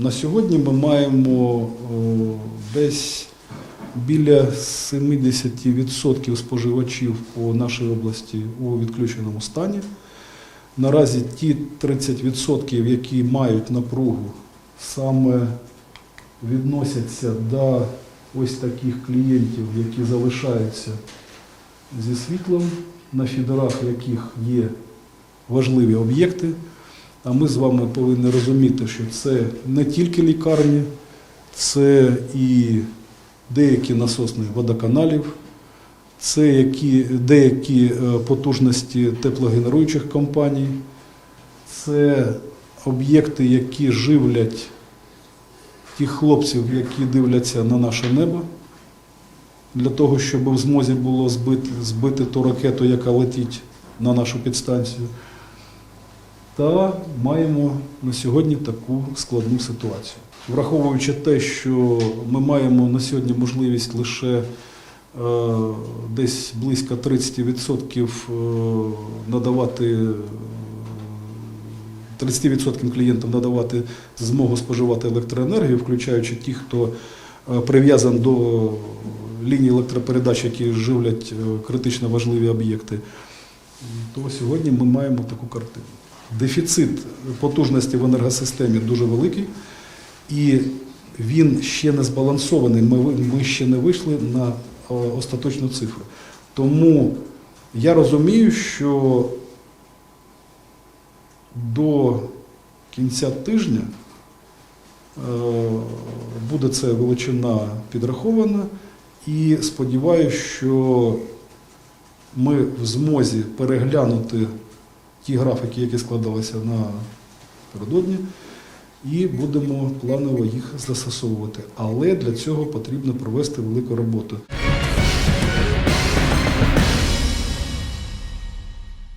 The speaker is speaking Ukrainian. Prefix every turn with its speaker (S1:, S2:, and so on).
S1: На сьогодні ми маємо е, десь біля 70% споживачів по нашій області у відключеному стані. Наразі ті 30%, які мають напругу, саме відносяться до ось таких клієнтів, які залишаються зі світлом, на фідерах яких є важливі об'єкти. А ми з вами повинні розуміти, що це не тільки лікарні, це і деякі насосні водоканалів, це які, деякі е, потужності теплогенеруючих компаній, це об'єкти, які живлять тих хлопців, які дивляться на наше небо, для того, щоб в змозі було збити, збити ту ракету, яка летить на нашу підстанцію. Та маємо на сьогодні таку складну ситуацію. Враховуючи те, що ми маємо на сьогодні можливість лише е, десь близько 30% е, надавати е, 30% клієнтам надавати змогу споживати електроенергію, включаючи тих, хто е, прив'язаний до лінії електропередач, які живлять е, критично важливі об'єкти, то сьогодні ми маємо таку картину. Дефіцит потужності в енергосистемі дуже великий, і він ще не збалансований. Ми, ми ще не вийшли на е, остаточну цифру. Тому я розумію, що до кінця тижня е, буде ця величина підрахована, і сподіваюся, що ми в змозі переглянути ті графіки, які складалися напередодні, і будемо планово їх застосовувати. Але для цього потрібно провести велику роботу.